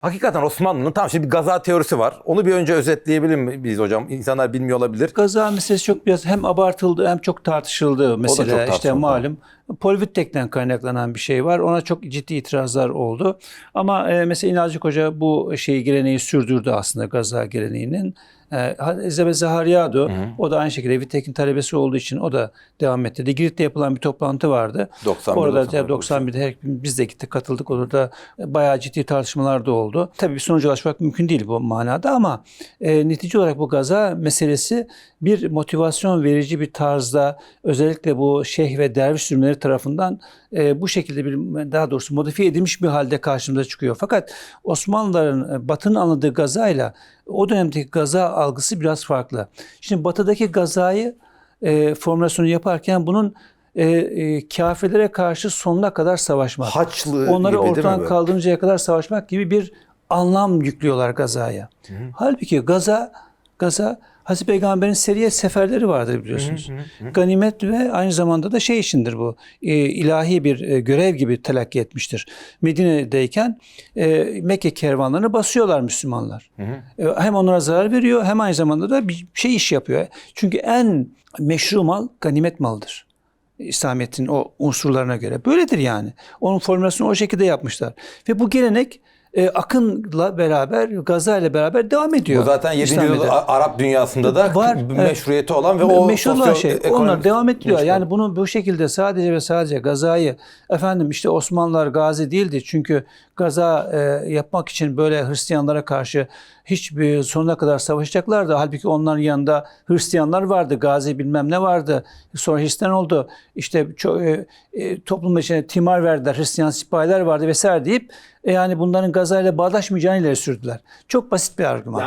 Hakikaten Osmanlı'nın tam şimdi bir gaza teorisi var. Onu bir önce özetleyebilir miyiz hocam? İnsanlar bilmiyor olabilir. Gaza meselesi çok biraz hem abartıldı hem çok tartışıldı mesela. çok işte tartışıldı. malum Polvittek'ten kaynaklanan bir şey var. Ona çok ciddi itirazlar oldu. Ama e, mesela İnalcık Hoca bu şeyi geleneği sürdürdü aslında Gaza geleneğinin. Elizabeth Zaharyado o da aynı şekilde Wittek'in talebesi olduğu için o da devam etti. Girit'te yapılan bir toplantı vardı. 91, Orada 91 91'de her, biz de gittik katıldık. Orada bayağı ciddi tartışmalar da oldu. Tabii bir sonuca ulaşmak mümkün değil bu manada ama e, netice olarak bu gaza meselesi bir motivasyon verici bir tarzda özellikle bu şeyh ve derviş sürümleri tarafından e, bu şekilde bir daha doğrusu modifiye edilmiş bir halde karşımıza çıkıyor. Fakat Osmanlıların e, Batı'nın anladığı gazayla o dönemdeki gaza algısı biraz farklı. Şimdi Batı'daki gazayı e, formülasyonu yaparken bunun e, e, kafirlere karşı sonuna kadar savaşmak. Haçlı Onları gibi ortadan kaldırıncaya kadar savaşmak gibi bir anlam yüklüyorlar gazaya. Halbuki gaza gaza Hazreti Peygamber'in seriye seferleri vardır biliyorsunuz. Ganimet ve aynı zamanda da şey içindir bu. e, ilahi bir e, görev gibi telakki etmiştir. Medine'deyken e, Mekke kervanlarını basıyorlar Müslümanlar. E, hem onlara zarar veriyor hem aynı zamanda da bir şey iş yapıyor. Çünkü en meşru mal ganimet malıdır. İslamiyet'in o unsurlarına göre. Böyledir yani. Onun formülasyonu o şekilde yapmışlar. Ve bu gelenek e, akınla beraber, gaza ile beraber devam ediyor. Bu zaten 7. İslamiyet'e. yüzyıl Arap dünyasında da Var, meşruiyeti olan ve o meşhur olan şey. Onlar devam gelişme. Yani bunu bu şekilde sadece ve sadece gazayı efendim işte Osmanlılar gazi değildi. Çünkü gaza e, yapmak için böyle Hristiyanlara karşı hiçbir sonuna kadar savaşacaklardı. Halbuki onların yanında Hristiyanlar vardı. Gazi bilmem ne vardı. Sonra Hristiyan oldu. İşte ço- e, e, toplum içine timar verdiler. Hristiyan sipahiler vardı vesaire deyip e, yani bunların gazayla bağdaşmayacağını ileri sürdüler. Çok basit bir argüman.